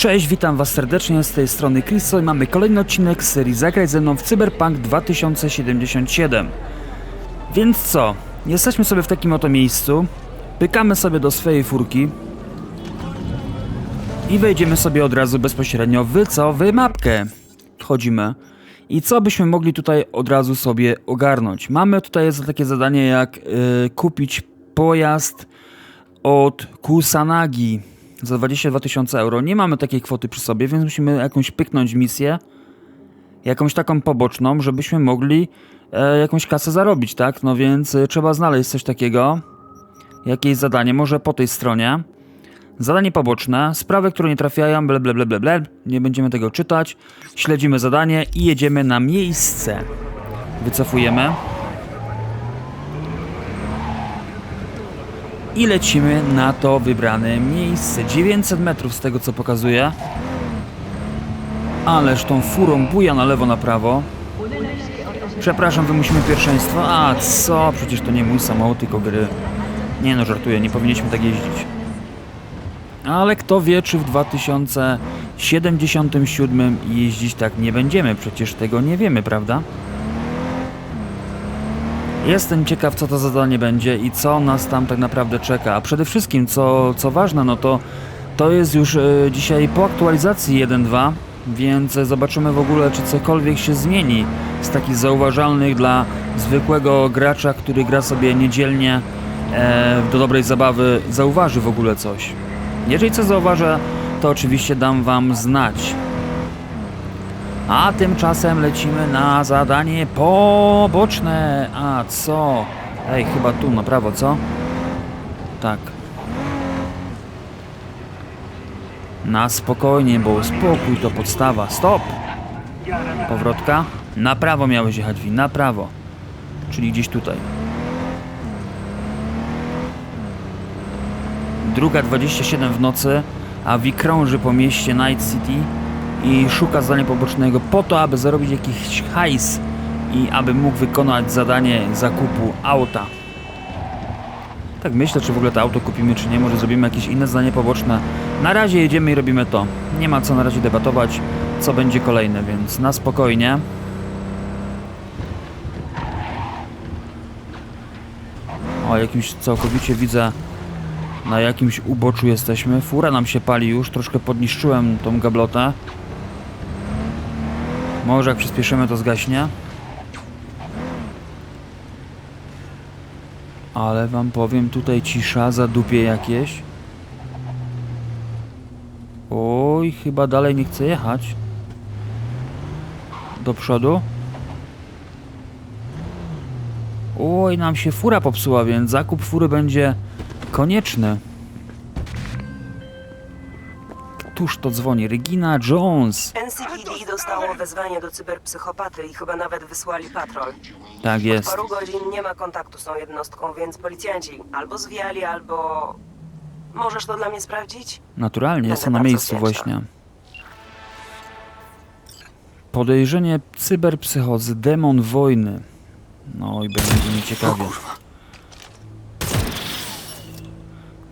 Cześć, witam was serdecznie, z tej strony Chriso i mamy kolejny odcinek z serii Zagraj ze mną w Cyberpunk 2077. Więc co, jesteśmy sobie w takim oto miejscu, pykamy sobie do swojej furki i wejdziemy sobie od razu bezpośrednio w co? W mapkę. Wchodzimy. I co byśmy mogli tutaj od razu sobie ogarnąć? Mamy tutaj takie zadanie jak y, kupić pojazd od Kusanagi za 22 tysiące euro. Nie mamy takiej kwoty przy sobie, więc musimy jakąś pyknąć misję, jakąś taką poboczną, żebyśmy mogli e, jakąś kasę zarobić, tak? No więc e, trzeba znaleźć coś takiego, jakieś zadanie, może po tej stronie. Zadanie poboczne, sprawy, które nie trafiają, ble, ble, ble, ble, ble. Nie będziemy tego czytać. Śledzimy zadanie i jedziemy na miejsce. Wycofujemy. I lecimy na to wybrane miejsce. 900 metrów z tego co pokazuje. Ależ tą furą buja na lewo, na prawo. Przepraszam, wymusimy pierwszeństwo. A co? Przecież to nie mój samochód, tylko gry. Nie no, żartuję, nie powinniśmy tak jeździć. Ale kto wie, czy w 2077 jeździć tak nie będziemy. Przecież tego nie wiemy, prawda? Jestem ciekaw, co to zadanie będzie i co nas tam tak naprawdę czeka. A przede wszystkim, co, co ważne, no to to jest już e, dzisiaj po aktualizacji 1.2, więc zobaczymy w ogóle, czy cokolwiek się zmieni z takich zauważalnych dla zwykłego gracza, który gra sobie niedzielnie e, do dobrej zabawy, zauważy w ogóle coś. Jeżeli coś zauważę, to oczywiście dam Wam znać. A tymczasem lecimy na zadanie poboczne. A co? Ej, chyba tu na prawo, co? Tak. Na spokojnie, bo spokój to podstawa. Stop! Powrotka. Na prawo miałeś jechać, Wi, na prawo. Czyli gdzieś tutaj. Druga 27 w nocy, a Wi krąży po mieście Night City i szuka zadania pobocznego po to, aby zarobić jakiś hajs i aby mógł wykonać zadanie zakupu auta. Tak myślę, czy w ogóle to auto kupimy, czy nie. Może zrobimy jakieś inne zadanie poboczne. Na razie jedziemy i robimy to. Nie ma co na razie debatować, co będzie kolejne, więc na spokojnie. O, jakimś całkowicie widzę na jakimś uboczu jesteśmy. Fura nam się pali już, troszkę podniszczyłem tą gablotę. Może jak przyspieszymy to zgaśnie. Ale wam powiem, tutaj cisza, zadupie jakieś. Oj, chyba dalej nie chcę jechać. Do przodu. Oj, nam się fura popsuła, więc zakup fury będzie konieczny. Któż to dzwoni? Regina Jones. Dostało wezwanie do cyberpsychopaty i chyba nawet wysłali patrol. Tak Od jest. paru godzin nie ma kontaktu z tą jednostką, więc policjanci albo zwiali, albo... Możesz to dla mnie sprawdzić? Naturalnie, Będę jestem na bardzo miejscu wdzięczna. właśnie. Podejrzenie cyberpsychozy, demon wojny. No i będzie mi ciekawie.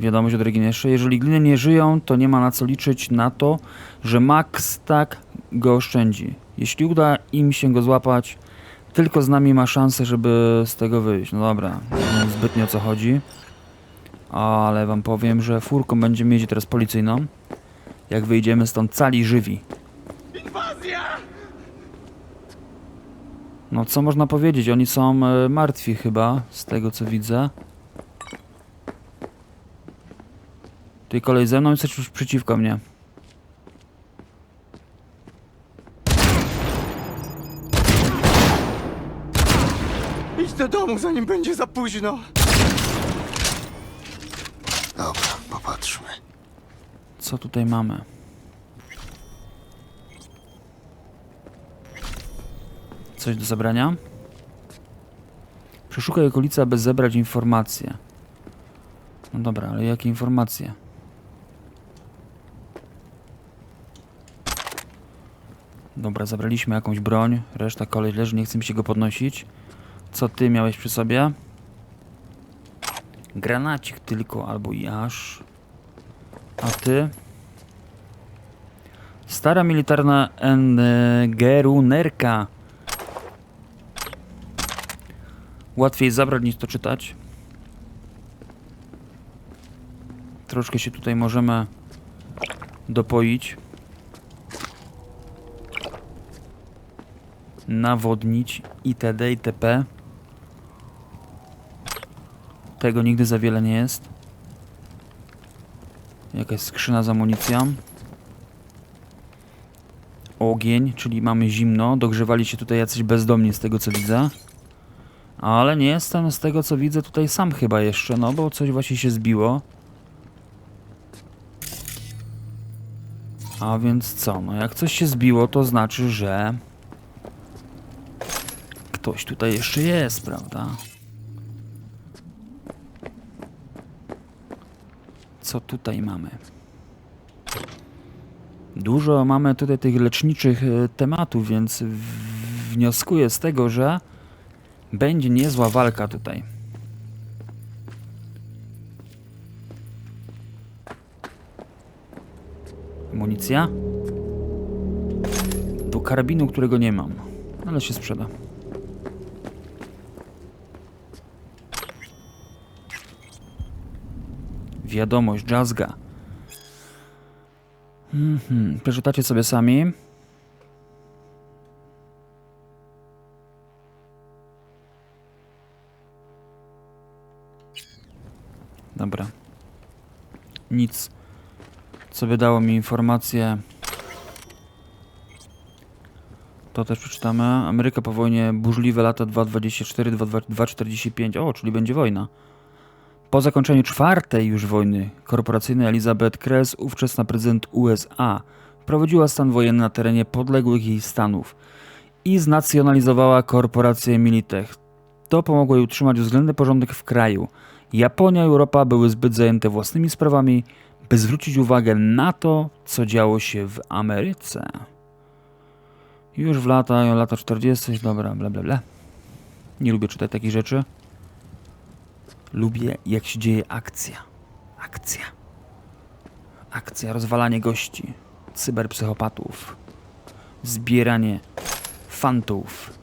Wiadomość od Reginy jeszcze. Jeżeli gliny nie żyją, to nie ma na co liczyć na to, że Max tak go oszczędzi. Jeśli uda im się go złapać, tylko z nami ma szansę, żeby z tego wyjść. No dobra, zbytnio o co chodzi. Ale wam powiem, że furką będziemy jeździć teraz policyjną. Jak wyjdziemy stąd cali żywi. No co można powiedzieć? Oni są e, martwi chyba, z tego co widzę. Tutaj kolej ze mną jest już przeciwko mnie. Idź do domu, zanim będzie za późno. Dobra, popatrzmy. Co tutaj mamy? Coś do zabrania? Przeszukaj okolice, aby zebrać informacje. No dobra, ale jakie informacje? Dobra, zabraliśmy jakąś broń. Reszta kolej leży, nie chce mi się go podnosić. Co ty miałeś przy sobie? Granacik tylko, albo i aż. A ty? Stara militarna engerunerka. Łatwiej zabrać niż to czytać. Troszkę się tutaj możemy dopoić. Nawodnić itd. itp. Tego nigdy za wiele nie jest. Jakaś skrzyna z amunicją. Ogień, czyli mamy zimno. Dogrzewali się tutaj jacyś bezdomni z tego co widzę. Ale nie jestem z tego co widzę tutaj sam chyba jeszcze, no bo coś właśnie się zbiło. A więc co? No jak coś się zbiło, to znaczy, że ktoś tutaj jeszcze jest, prawda? Co tutaj mamy? Dużo mamy tutaj tych leczniczych e, tematów, więc wnioskuję z tego, że będzie niezła walka tutaj. Amunicja? Do karabinu, którego nie mam, ale się sprzeda. Wiadomość, jazzga. Mhm, przeczytacie sobie sami. Dobra. Nic. Co by dało mi informację. To też przeczytamy. Ameryka po wojnie, burzliwe lata 2.24-2.45. O, czyli będzie wojna. Po zakończeniu czwartej już wojny korporacyjnej Elizabeth Kress, ówczesna prezydent USA, wprowadziła stan wojenny na terenie podległych jej stanów i znacjonalizowała korporację Militech. To pomogło jej utrzymać względny porządek w kraju. Japonia i Europa były zbyt zajęte własnymi sprawami, by zwrócić uwagę na to, co działo się w Ameryce. Już w lata, lata 40, dobra, bla bla bla. Nie lubię czytać takich rzeczy. Lubię, jak się dzieje akcja. Akcja. Akcja, rozwalanie gości, cyberpsychopatów, zbieranie fantów.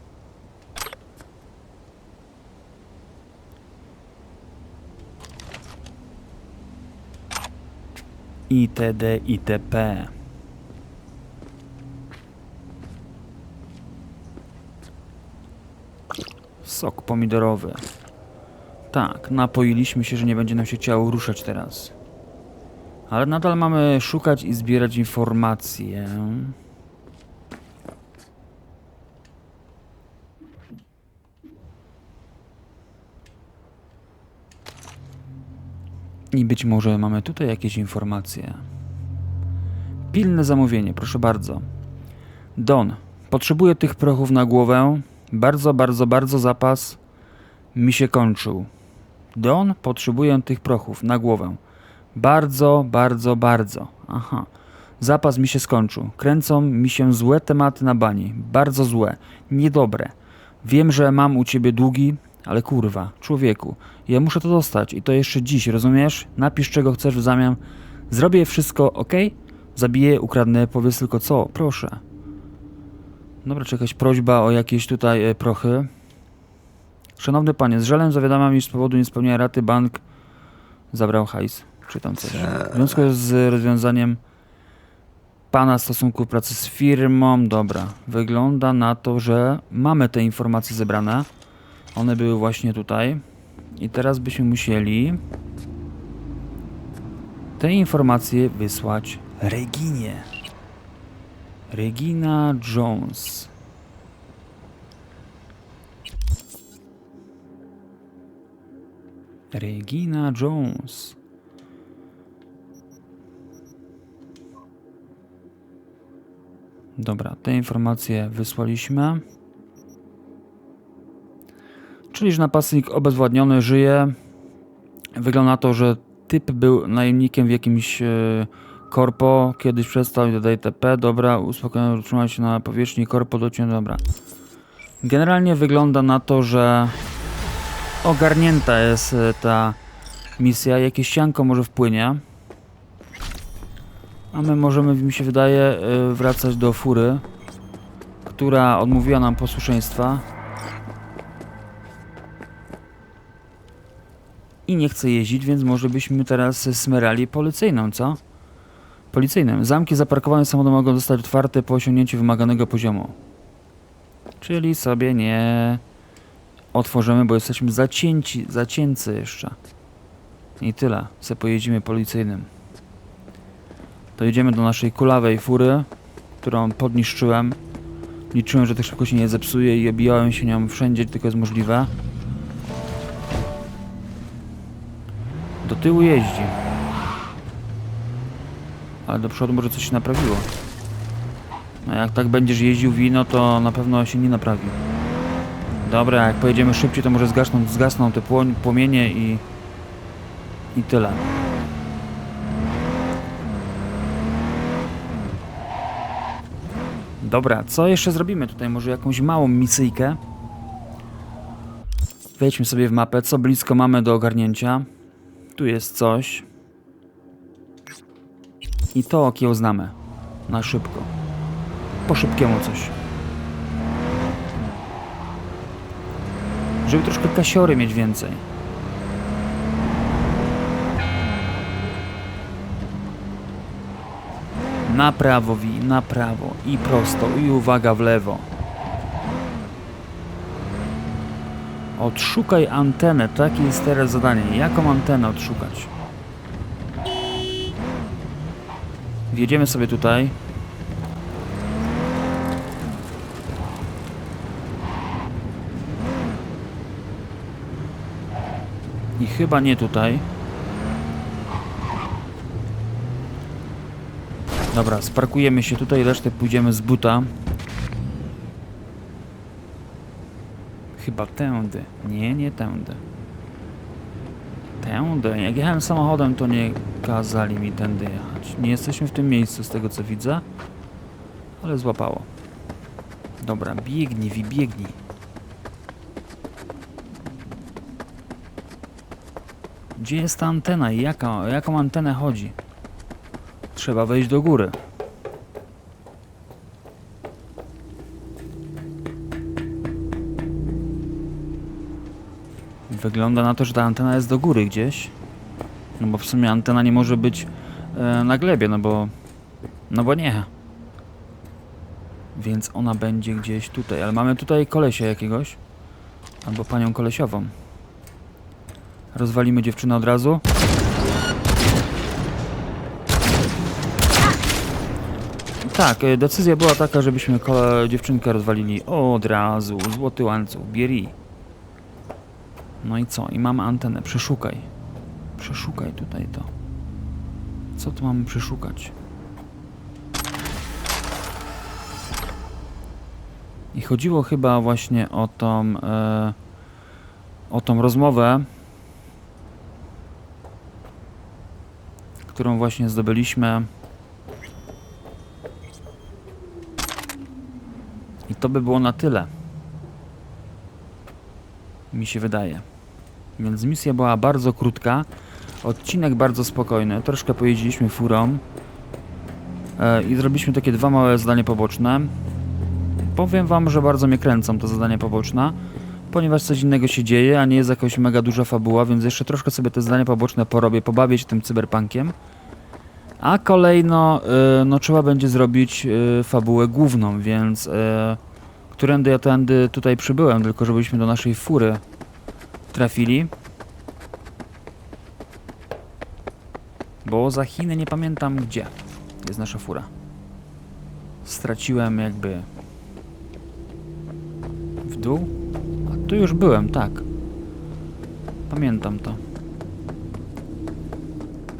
itd. itp. Sok pomidorowy. Tak, napoiliśmy się, że nie będzie nam się chciało ruszać teraz. Ale nadal mamy szukać i zbierać informacje. I być może mamy tutaj jakieś informacje. Pilne zamówienie, proszę bardzo. Don, potrzebuję tych prochów na głowę. Bardzo, bardzo, bardzo zapas mi się kończył. Don, potrzebuję tych prochów na głowę. Bardzo, bardzo, bardzo. Aha. Zapas mi się skończył. Kręcą mi się złe tematy na bani. Bardzo złe. Niedobre. Wiem, że mam u ciebie długi, ale kurwa, człowieku, ja muszę to dostać i to jeszcze dziś, rozumiesz? Napisz czego chcesz w zamian. Zrobię wszystko, ok? Zabiję, ukradnę, powiedz tylko co, proszę. Dobra, czy jakaś prośba o jakieś tutaj e, prochy? Szanowny panie, z żalem zawiadamiam, iż z powodu niespełnienia raty bank zabrał hajs. Czy tam coś. W związku z rozwiązaniem pana stosunku pracy z firmą, dobra, wygląda na to, że mamy te informacje zebrane. One były właśnie tutaj. I teraz byśmy musieli te informacje wysłać Reginie. Regina Jones. Regina Jones. Dobra, te informacje wysłaliśmy. Czyli, że napastnik obezwładniony żyje. Wygląda na to, że typ był najemnikiem w jakimś e, korpo. Kiedyś przestał i dodaje TP. Dobra, uspokojony, utrzymał się na powierzchni korpo. Dociął, dobra. Generalnie wygląda na to, że ogarnięta jest e, ta misja. Jakieś sianko może wpłynie. A my możemy, mi się wydaje, y, wracać do fury, która odmówiła nam posłuszeństwa. I nie chce jeździć, więc może byśmy teraz smerali policyjną, co? Policyjnym. Zamki zaparkowane samochody mogą zostać otwarte po osiągnięciu wymaganego poziomu. Czyli sobie nie otworzymy, bo jesteśmy zacięci, zacięcy jeszcze. I tyle. Se pojedziemy policyjnym. To jedziemy do naszej kulawej fury, którą podniszczyłem. Liczyłem, że tak szybko się nie zepsuje i obijałem się nią wszędzie, tylko jest możliwe. Do tyłu jeździ. Ale do przodu może coś się naprawiło. A jak tak będziesz jeździł wino, to na pewno się nie naprawi. Dobra, jak pojedziemy szybciej, to może zgasną, zgasną te płomienie i... I tyle. Dobra, co jeszcze zrobimy tutaj? Może jakąś małą misyjkę? Wejdźmy sobie w mapę, co blisko mamy do ogarnięcia. Tu jest coś. I to okiełznamy. Na szybko. Po szybkiemu coś. Żeby troszkę kasiory mieć więcej. Na prawo wi, na prawo i prosto i uwaga w lewo. Odszukaj antenę, takie jest teraz zadanie. Jaką antenę odszukać? Wjedziemy sobie tutaj. I chyba nie tutaj. Dobra, sparkujemy się tutaj, resztę pójdziemy z buta. Chyba tędy. Nie, nie tędy. Tędy. Jak jechałem samochodem, to nie kazali mi tędy jechać. Nie jesteśmy w tym miejscu, z tego co widzę. Ale złapało. Dobra, biegnij, wi, Gdzie jest ta antena i jaka, o jaką antenę chodzi? Trzeba wejść do góry. Wygląda na to, że ta antena jest do góry gdzieś. No bo w sumie antena nie może być e, na glebie, no bo... No bo nie. Więc ona będzie gdzieś tutaj. Ale mamy tutaj kolesia jakiegoś. Albo panią kolesiową. Rozwalimy dziewczynę od razu. Tak, e, decyzja była taka, żebyśmy dziewczynkę rozwalili od razu. Złoty łańcuch, bieri. No i co? I mamy antenę. Przeszukaj. Przeszukaj tutaj to. Co tu mamy przeszukać? I chodziło chyba właśnie o tą, e, o tą rozmowę, którą właśnie zdobyliśmy. I to by było na tyle. Mi się wydaje. Więc misja była bardzo krótka. Odcinek bardzo spokojny. Troszkę pojeździliśmy furą. E, I zrobiliśmy takie dwa małe zadania poboczne. Powiem wam, że bardzo mnie kręcą te zadania poboczne. Ponieważ coś innego się dzieje, a nie jest jakaś mega duża fabuła, więc jeszcze troszkę sobie te zadania poboczne porobię, pobawię się tym cyberpunkiem. A kolejno, y, no trzeba będzie zrobić y, fabułę główną, więc y, którędy ja tędy tutaj przybyłem, tylko żebyśmy do naszej fury trafili. Bo za Chiny nie pamiętam gdzie jest nasza fura. Straciłem jakby w dół. Tu już byłem, tak. Pamiętam to.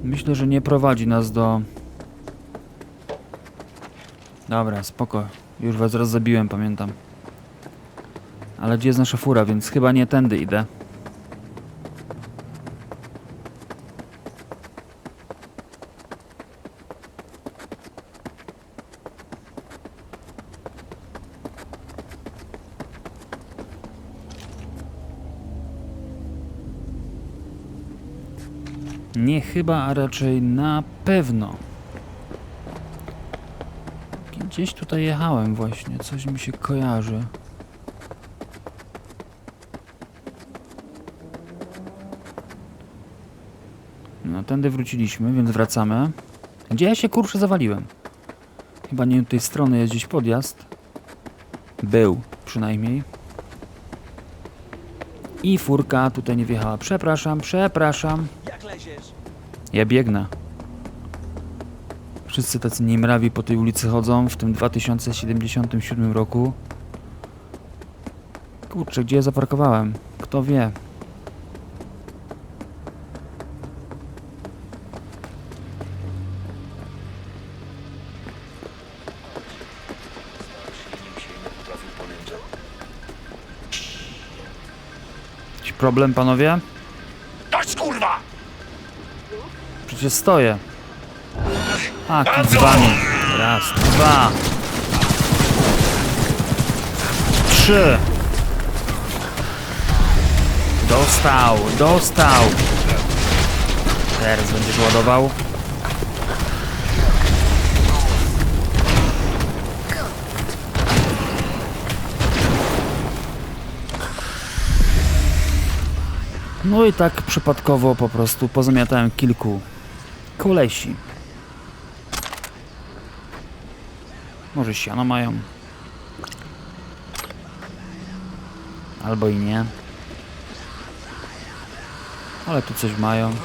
Myślę, że nie prowadzi nas do... Dobra, spoko. Już was raz zabiłem, pamiętam. Ale gdzie jest nasza fura, więc chyba nie tędy idę. Nie chyba, a raczej na pewno. Gdzieś tutaj jechałem właśnie, coś mi się kojarzy. No, tędy wróciliśmy, więc wracamy. Gdzie ja się kurczę zawaliłem? Chyba nie tej strony jest gdzieś podjazd. Był, przynajmniej. I furka tutaj nie wjechała. Przepraszam, przepraszam. Ja biegnę. Wszyscy tacy niemrawi po tej ulicy chodzą w tym 2077 roku. Kurczę, gdzie ja zaparkowałem? Kto wie? Problem, panowie? Przecież stoję. A, dzbani. Raz, dwa. Trzy. Dostał, dostał. Teraz będziesz ładował. No i tak przypadkowo po prostu pozamiatałem kilku kolesi. Może siano mają. Albo i nie. Ale tu coś mają.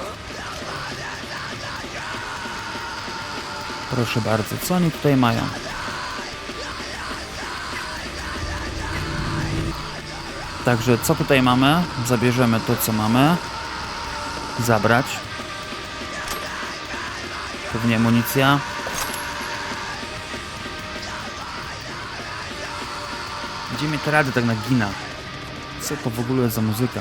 Proszę bardzo, co oni tutaj mają? Także co tutaj mamy? Zabierzemy to, co mamy. Zabrać. Pewnie amunicja. Gdzie mnie te rady tak nagina? Co to w ogóle za muzyka?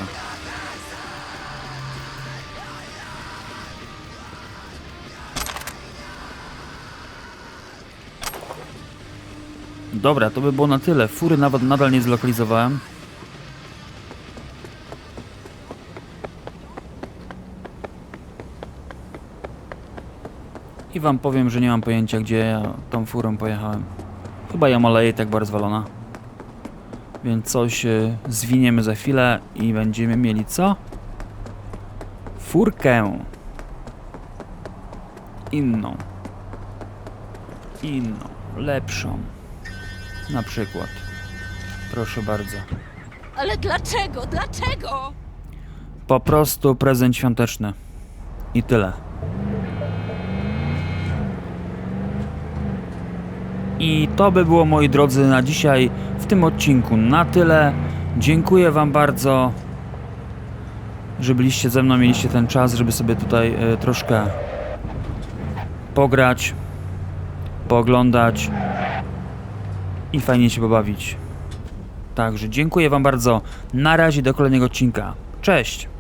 Dobra, to by było na tyle. Fury nawet nadal nie zlokalizowałem. I wam powiem, że nie mam pojęcia, gdzie ja tą furą pojechałem. Chyba ja maleję tak bardzo zwalona. Więc coś e, zwiniemy za chwilę i będziemy mieli co? Furkę. Inną. Inną. Lepszą. Na przykład. Proszę bardzo. Ale dlaczego? Dlaczego? Po prostu prezent świąteczny. I tyle. I to by było moi drodzy na dzisiaj w tym odcinku na tyle. Dziękuję wam bardzo, że byliście ze mną, mieliście ten czas, żeby sobie tutaj e, troszkę pograć, pooglądać i fajnie się pobawić. Także dziękuję wam bardzo. Na razie do kolejnego odcinka. Cześć!